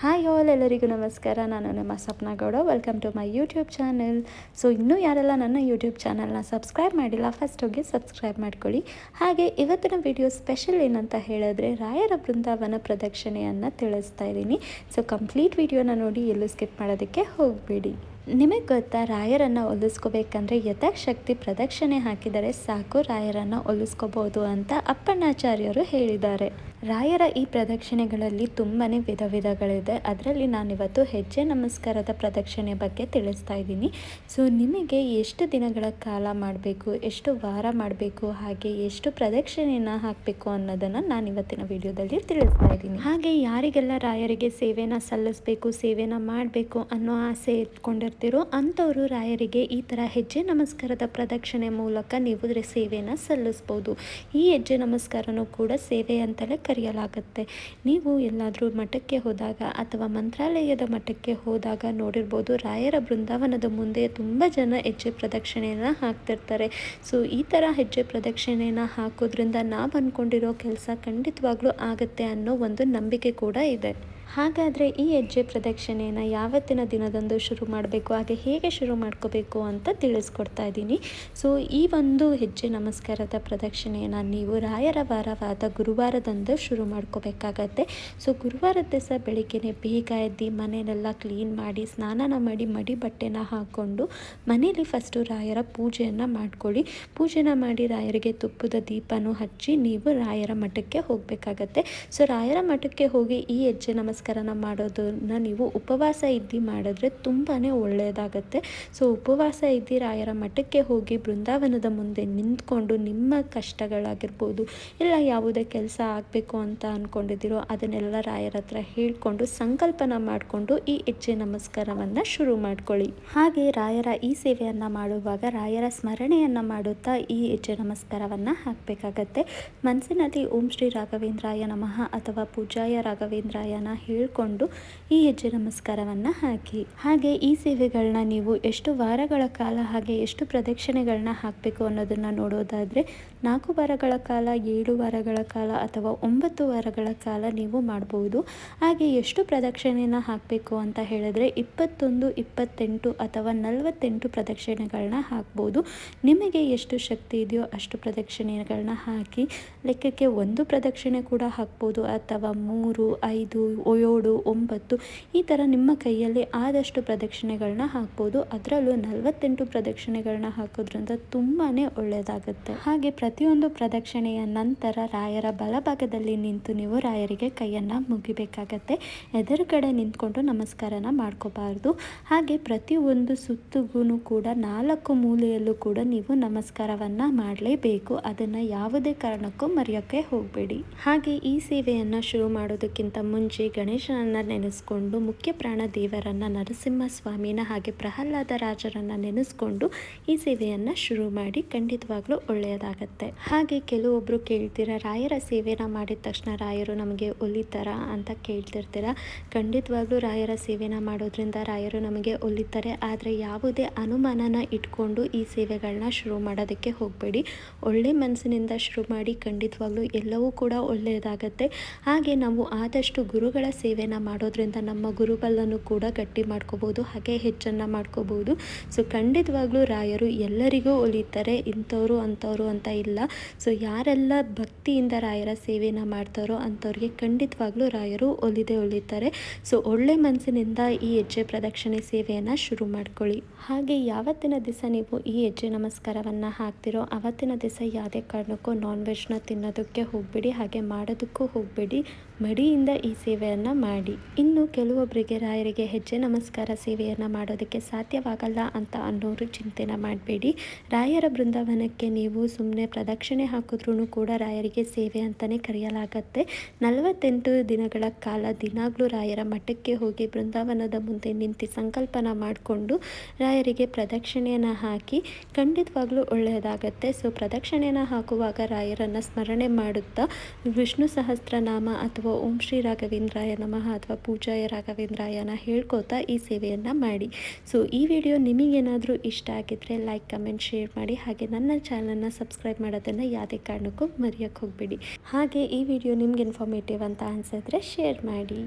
Hi all, ಎಲ್ಲರಿಗೂ ನಮಸ್ಕಾರ. ನಾನು ನಿಮ್ಮ Sapna Gowda. Welcome to my YouTube channel so ಇನ್ನೂ ಯಾರೆಲ್ಲ ನನ್ನ ಯೂಟ್ಯೂಬ್ ಚಾನಲ್ನ ಸಬ್ಸ್ಕ್ರೈಬ್ ಮಾಡಿಲ್ಲ ಫಸ್ಟ್ ಹೋಗಿ ಸಬ್ಸ್ಕ್ರೈಬ್ ಮಾಡ್ಕೊಳ್ಳಿ. ಹಾಗೆ, ಇವತ್ತಿನ ವಿಡಿಯೋ ಸ್ಪೆಷಲ್ ಏನಂತ ಹೇಳಿದ್ರೆ, ರಾಯರ ಬೃಂದಾವನ ಪ್ರದಕ್ಷಿಣೆಯನ್ನು ತಿಳಿಸ್ತಾ ಇದ್ದೀನಿ. ಸೊ ಕಂಪ್ಲೀಟ್ ವಿಡಿಯೋನ ನೋಡಿ, ಎಲ್ಲೂ ಸ್ಕಿಪ್ ಮಾಡೋದಕ್ಕೆ ಹೋಗಬೇಡಿ. ನಿಮಗೆ ಗೊತ್ತಾ, ರಾಯರನ್ನು ಒಲಿಸ್ಕೋಬೇಕಂದ್ರೆ ಯಥಾಶಕ್ತಿ ಪ್ರದಕ್ಷಿಣೆ ಹಾಕಿದರೆ ಸಾಕು, ರಾಯರನ್ನು ಒಲಿಸ್ಕೋಬೋದು ಅಂತ ಅಪ್ಪಣ್ಣಾಚಾರ್ಯರು ಹೇಳಿದ್ದಾರೆ. ರಾಯರ ಈ ಪ್ರದಕ್ಷಿಣೆಗಳಲ್ಲಿ ತುಂಬಾ ವಿಧ ವಿಧಗಳಿದೆ. ಅದರಲ್ಲಿ ನಾನಿವತ್ತು ಹೆಜ್ಜೆ ನಮಸ್ಕಾರದ ಪ್ರದಕ್ಷಿಣೆ ಬಗ್ಗೆ ತಿಳಿಸ್ತಾ ಇದ್ದೀನಿ. ಸೊ, ನಿಮಗೆ ಎಷ್ಟು ದಿನಗಳ ಕಾಲ ಮಾಡಬೇಕು, ಎಷ್ಟು ವಾರ ಮಾಡಬೇಕು, ಹಾಗೆ ಎಷ್ಟು ಪ್ರದಕ್ಷಿಣೆಯನ್ನು ಹಾಕಬೇಕು ಅನ್ನೋದನ್ನು ನಾನು ಇವತ್ತಿನ ವಿಡಿಯೋದಲ್ಲಿ ತಿಳಿಸ್ತಾ ಇದ್ದೀನಿ. ಹಾಗೆ ಯಾರಿಗೆಲ್ಲ ರಾಯರಿಗೆ ಸೇವೆನ ಸಲ್ಲಿಸಬೇಕು, ಸೇವೆನ ಮಾಡಬೇಕು ಅನ್ನೋ ಆಸೆ ಇಟ್ಕೊಂಡಿರ್ತೀರೋ ಅಂಥವರು ರಾಯರಿಗೆ ಈ ಥರ ಹೆಜ್ಜೆ ನಮಸ್ಕಾರದ ಪ್ರದಕ್ಷಿಣೆ ಮೂಲಕ ನೀವು ಸೇವೆನ ಸಲ್ಲಿಸ್ಬೋದು. ಈ ಹೆಜ್ಜೆ ನಮಸ್ಕಾರನೂ ಕೂಡ ಸೇವೆ ಅಂತಲೇ ಕರೆಯಲಾಗುತ್ತೆ. ನೀವು ಎಲ್ಲಾದರೂ ಮಠಕ್ಕೆ ಹೋದಾಗ ಅಥವಾ ಮಂತ್ರಾಲಯದ ಮಠಕ್ಕೆ ಹೋದಾಗ ನೋಡಿರ್ಬೋದು ರಾಯರ ಬೃಂದಾವನದ ಮುಂದೆ ತುಂಬ ಜನ ಹೆಜ್ಜೆ ಪ್ರದಕ್ಷಿಣೆಯನ್ನು ಹಾಕ್ತಿರ್ತಾರೆ. ಸೊ ಈ ಥರ ಹೆಜ್ಜೆ ಪ್ರದಕ್ಷಿಣೆಯನ್ನು ಹಾಕೋದ್ರಿಂದ ನಾವು ಅಂದ್ಕೊಂಡಿರೋ ಕೆಲಸ ಖಂಡಿತವಾಗ್ಲೂ ಆಗುತ್ತೆ ಅನ್ನೋ ಒಂದು ನಂಬಿಕೆ ಕೂಡ ಇದೆ. ಹಾಗಾದರೆ ಈ ಹೆಜ್ಜೆ ಪ್ರದಕ್ಷಿಣೆಯನ್ನು ಯಾವತ್ತಿನ ದಿನದಂದು ಶುರು ಮಾಡಬೇಕು, ಹಾಗೆ ಹೇಗೆ ಶುರು ಮಾಡ್ಕೋಬೇಕು ಅಂತ ತಿಳಿಸ್ಕೊಡ್ತಾ ಇದ್ದೀನಿ. ಸೊ ಈ ಒಂದು ಹೆಜ್ಜೆ ನಮಸ್ಕಾರದ ಪ್ರದಕ್ಷಿಣೆಯನ್ನು ನೀವು ರಾಯರ ವಾರವಾದ ಗುರುವಾರದಂದು ಶುರು ಮಾಡ್ಕೋಬೇಕಾಗತ್ತೆ. ಸೊ ಗುರುವಾರದ ದಿವಸ ಬೆಳಿಗ್ಗೆ ಬೇಗ ಎದ್ದು ಮನೆಯೆಲ್ಲ ಕ್ಲೀನ್ ಮಾಡಿ, ಸ್ನಾನನ ಮಾಡಿ, ಮಡಿ ಬಟ್ಟೆನ ಹಾಕ್ಕೊಂಡು ಮನೆಯಲ್ಲಿ ಫಸ್ಟು ರಾಯರ ಪೂಜೆಯನ್ನು ಮಾಡ್ಕೊಳ್ಳಿ. ಪೂಜೆನ ಮಾಡಿ ರಾಯರಿಗೆ ತುಪ್ಪದ ದೀಪನೂ ಹಚ್ಚಿ ನೀವು ರಾಯರ ಮಠಕ್ಕೆ ಹೋಗಬೇಕಾಗತ್ತೆ. ಸೊ ರಾಯರ ಮಠಕ್ಕೆ ಹೋಗಿ ಈ ಹೆಜ್ಜೆ ನಮಸ್ಕಾರನ ಮಾಡೋದನ್ನ ನೀವು ಉಪವಾಸ ಇದ್ದು ಮಾಡಿದ್ರೆ ತುಂಬಾ ಒಳ್ಳೆಯದಾಗತ್ತೆ ಸೊ, ಉಪವಾಸ ಇದ್ದು ರಾಯರ ಮಠಕ್ಕೆ ಹೋಗಿ ಬೃಂದಾವನದ ಮುಂದೆ ನಿಂತ್ಕೊಂಡು ನಿಮ್ಮ ಕಷ್ಟಗಳಾಗಿರ್ಬೋದು, ಇಲ್ಲ ಯಾವುದೇ ಕೆಲಸ ಆಗಬೇಕು ಅಂತ ಅಂದ್ಕೊಂಡಿದ್ದೀರೋ ಅದನ್ನೆಲ್ಲ ರಾಯರ ಹತ್ರ ಹೇಳಿಕೊಂಡು ಸಂಕಲ್ಪನ ಮಾಡಿಕೊಂಡು ಈ ಹೆಜ್ಜೆ ನಮಸ್ಕಾರವನ್ನು ಶುರು ಮಾಡ್ಕೊಳ್ಳಿ. ಹಾಗೆ ರಾಯರ ಈ ಸೇವೆಯನ್ನು ಮಾಡುವಾಗ ರಾಯರ ಸ್ಮರಣೆಯನ್ನು ಮಾಡುತ್ತಾ ಈ ಹೆಜ್ಜೆ ನಮಸ್ಕಾರವನ್ನು ಹಾಕಬೇಕಾಗತ್ತೆ. ಮನಸ್ಸಿನಲ್ಲಿ ಓಂ ಶ್ರೀ ರಾಘವೇಂದ್ರಾಯ ನಮಃ ಅಥವಾ ಪೂಜಾಯ ರಾಘವೇಂದ್ರಾಯನ ಹೇಳಿಕೊಂಡು ಈ ಹೆಜ್ಜೆ ನಮಸ್ಕಾರವನ್ನು ಹಾಕಿ. ಹಾಗೆ ಈ ಸೇವೆಗಳನ್ನ ನೀವು ಎಷ್ಟು ವಾರಗಳ ಕಾಲ ಹಾಗೆ ಎಷ್ಟು ಪ್ರದಕ್ಷಿಣೆಗಳನ್ನ ಹಾಕಬೇಕು ಅನ್ನೋದನ್ನು ನೋಡೋದಾದರೆ, ನಾಲ್ಕು ವಾರಗಳ ಕಾಲ, ಏಳು ವಾರಗಳ ಕಾಲ ಅಥವಾ ಒಂಬತ್ತು ವಾರಗಳ ಕಾಲ ನೀವು ಮಾಡ್ಬೋದು. ಹಾಗೆ ಎಷ್ಟು ಪ್ರದಕ್ಷಿಣೆನ ಹಾಕಬೇಕು ಅಂತ ಹೇಳಿದ್ರೆ, ಇಪ್ಪತ್ತೊಂದು, ಇಪ್ಪತ್ತೆಂಟು ಅಥವಾ ನಲವತ್ತೆಂಟು ಪ್ರದಕ್ಷಿಣೆಗಳನ್ನ ಹಾಕ್ಬೋದು. ನಿಮಗೆ ಎಷ್ಟು ಶಕ್ತಿ ಇದೆಯೋ ಅಷ್ಟು ಪ್ರದಕ್ಷಿಣೆಗಳನ್ನ ಹಾಕಿ, ಲೆಕ್ಕಕ್ಕೆ ಒಂದು ಪ್ರದಕ್ಷಿಣೆ ಕೂಡ ಹಾಕ್ಬೋದು ಅಥವಾ ಮೂರು, ಐದು ಏಳು, ಒಂಬತ್ತು ಈ ಥರ ನಿಮ್ಮ ಕೈಯಲ್ಲಿ ಆದಷ್ಟು ಪ್ರದಕ್ಷಿಣೆಗಳನ್ನ ಹಾಕ್ಬೋದು. ಅದರಲ್ಲೂ ನಲವತ್ತೆಂಟು ಪ್ರದಕ್ಷಿಣೆಗಳನ್ನ ಹಾಕೋದ್ರಿಂದ ತುಂಬಾ ಒಳ್ಳೆಯದಾಗುತ್ತೆ ಹಾಗೆ ಪ್ರತಿಯೊಂದು ಪ್ರದಕ್ಷಿಣೆಯ ನಂತರ ರಾಯರ ಬಲಭಾಗದಲ್ಲಿ ನಿಂತು ನೀವು ರಾಯರಿಗೆ ಕೈಯನ್ನು ಮುಗಿಬೇಕಾಗತ್ತೆ. ಎದುರುಗಡೆ ನಿಂತ್ಕೊಂಡು ನಮಸ್ಕಾರನ ಮಾಡ್ಕೋಬಾರ್ದು. ಹಾಗೆ ಪ್ರತಿಯೊಂದು ಸುತ್ತಿಗೂ ಕೂಡ ನಾಲ್ಕು ಮೂಲೆಯಲ್ಲೂ ಕೂಡ ನೀವು ನಮಸ್ಕಾರವನ್ನು ಮಾಡಲೇಬೇಕು. ಅದನ್ನು ಯಾವುದೇ ಕಾರಣಕ್ಕೂ ಮರೆಯೋಕ್ಕೆ ಹೋಗಬೇಡಿ. ಹಾಗೆ ಈ ಸೇವೆಯನ್ನು ಶುರು ಮಾಡೋದಕ್ಕಿಂತ ಮುಂಚೆ ಗಣೇಶನನ್ನು ನೆನೆಸ್ಕೊಂಡು, ಮುಖ್ಯ ಪ್ರಾಣ ದೇವರನ್ನು ನರಸಿಂಹ ಸ್ವಾಮಿನ ಹಾಗೆ ಪ್ರಹ್ಲಾದ ರಾಜರನ್ನು ನೆನೆಸ್ಕೊಂಡು ಈ ಸೇವೆಯನ್ನು ಶುರು ಮಾಡಿ ಖಂಡಿತವಾಗ್ಲೂ ಒಳ್ಳೆಯದಾಗತ್ತೆ. ಹಾಗೆ ಕೆಲವೊಬ್ಬರು ಕೇಳ್ತೀರಾ, ರಾಯರ ಸೇವೆನ ಮಾಡಿದ ತಕ್ಷಣ ರಾಯರು ನಮಗೆ ಒಲಿತಾರ ಅಂತ ಕೇಳ್ತಿರ್ತೀರ? ಖಂಡಿತವಾಗ್ಲೂ ರಾಯರ ಸೇವೆನ ಮಾಡೋದ್ರಿಂದ ರಾಯರು ನಮಗೆ ಒಲಿತಾರೆ, ಆದರೆ ಯಾವುದೇ ಅನುಮಾನನ ಇಟ್ಕೊಂಡು ಈ ಸೇವೆಗಳನ್ನ ಶುರು ಮಾಡೋದಕ್ಕೆ ಹೋಗಬೇಡಿ. ಒಳ್ಳೆ ಮನಸ್ಸಿನಿಂದ ಶುರು ಮಾಡಿ ಖಂಡಿತವಾಗ್ಲೂ ಎಲ್ಲವೂ ಕೂಡ ಒಳ್ಳೆಯದಾಗತ್ತೆ. ಹಾಗೆ ನಾವು ಆದಷ್ಟು ಗುರುಗಳ ಸೇವೆನ ಮಾಡೋದ್ರಿಂದ ನಮ್ಮ ಗುರುಬಲನ್ನು ಕೂಡ ಗಟ್ಟಿ ಮಾಡ್ಕೋಬೋದು, ಹಾಗೆ ಹೆಚ್ಚನ್ನು ಮಾಡ್ಕೋಬೋದು. ಸೊ ಖಂಡಿತವಾಗ್ಲೂ ರಾಯರು ಎಲ್ಲರಿಗೂ ಒಲಿತಾರೆ, ಇಂಥವ್ರು ಅಂಥವ್ರು ಅಂತ ಇಲ್ಲ. ಸೊ ಯಾರೆಲ್ಲ ಭಕ್ತಿಯಿಂದ ರಾಯರ ಸೇವೆನ ಮಾಡ್ತಾರೋ ಅಂಥವ್ರಿಗೆ ಖಂಡಿತವಾಗ್ಲೂ ರಾಯರು ಒಲಿದೆ ಒಲಿತಾರೆ. ಸೊ ಒಳ್ಳೆ ಮನಸ್ಸಿನಿಂದ ಈ ಹೆಜ್ಜೆ ಪ್ರದಕ್ಷಿಣೆ ಸೇವೆಯನ್ನು ಶುರು ಮಾಡ್ಕೊಳ್ಳಿ. ಹಾಗೆ ಯಾವತ್ತಿನ ದಿವಸ ನೀವು ಈ ಹೆಜ್ಜೆ ನಮಸ್ಕಾರವನ್ನು ಹಾಕ್ತಿರೋ, ಅವತ್ತಿನ ದಿವಸ ಯಾವುದೇ ಕಾರಣಕ್ಕೂ ನಾನ್ ವೆಜ್ನ ತಿನ್ನೋದಕ್ಕೆ ಹೋಗಬೇಡಿ, ಹಾಗೆ ಮಾಡೋದಕ್ಕೂ ಹೋಗಬೇಡಿ. ಮಡಿಯಿಂದ ಈ ಸೇವೆಯನ್ನು ಮಾಡಿ. ಇನ್ನು ಕೆಲವೊಬ್ಬರಿಗೆ ರಾಯರಿಗೆ ಹೆಜ್ಜೆ ನಮಸ್ಕಾರ ಸೇವೆಯನ್ನು ಮಾಡೋದಕ್ಕೆ ಸಾಧ್ಯವಾಗಲ್ಲ ಅಂತ ಅನ್ನೋರು ಚಿಂತೆನ ಮಾಡಬೇಡಿ. ರಾಯರ ಬೃಂದಾವನಕ್ಕೆ ನೀವು ಸುಮ್ಮನೆ ಪ್ರದಕ್ಷಿಣೆ ಹಾಕಿದ್ರೂ ಕೂಡ ರಾಯರಿಗೆ ಸೇವೆ ಅಂತಲೇ ಕರೆಯಲಾಗತ್ತೆ. ನಲವತ್ತೆಂಟು ದಿನಗಳ ಕಾಲ ದಿನಾಗಲೂ ರಾಯರ ಮಠಕ್ಕೆ ಹೋಗಿ ಬೃಂದಾವನದ ಮುಂದೆ ನಿಂತು ಸಂಕಲ್ಪನ ಮಾಡಿಕೊಂಡು ರಾಯರಿಗೆ ಪ್ರದಕ್ಷಿಣೆಯನ್ನು ಹಾಕಿ ಖಂಡಿತವಾಗ್ಲೂ ಒಳ್ಳೆಯದಾಗತ್ತೆ. ಸೊ, ಪ್ರದಕ್ಷಿಣೆಯನ್ನು ಹಾಕುವಾಗ ರಾಯರನ್ನು ಸ್ಮರಣೆ ಮಾಡುತ್ತಾ ವಿಷ್ಣು ಸಹಸ್ರನಾಮ ಅಥವಾ ಓಂ ಶ್ರೀ ರಾಘವೇಂದ್ರಾಯ ನಮಃ ಅಥವಾ ಪೂಜಾಯ ರಾಘವೇಂದ್ರಾಯನ ಹೇಳ್ಕೊತಾ ಈ ಸೇವೆಯನ್ನು ಮಾಡಿ. ಸೊ ಈ ವಿಡಿಯೋ ನಿಮಗೇನಾದರೂ ಇಷ್ಟ ಆಗಿದ್ದರೆ ಲೈಕ್ ಕಮೆಂಟ್ ಶೇರ್ ಮಾಡಿ. ಹಾಗೆ ನನ್ನ ಚಾನಲ್ನ ಸಬ್ಸ್ಕ್ರೈಬ್ ಮಾಡೋದನ್ನು ಯಾವುದೇ ಕಾರಣಕ್ಕೂ ಮರೆಯೋಕ್ಕೆ ಹೋಗಬೇಡಿ. ಹಾಗೆ ಈ ವಿಡಿಯೋ ನಿಮ್ಗೆ ಇನ್ಫಾರ್ಮೇಟಿವ್ ಅಂತ ಅನಿಸಿದ್ರೆ ಶೇರ್ ಮಾಡಿ.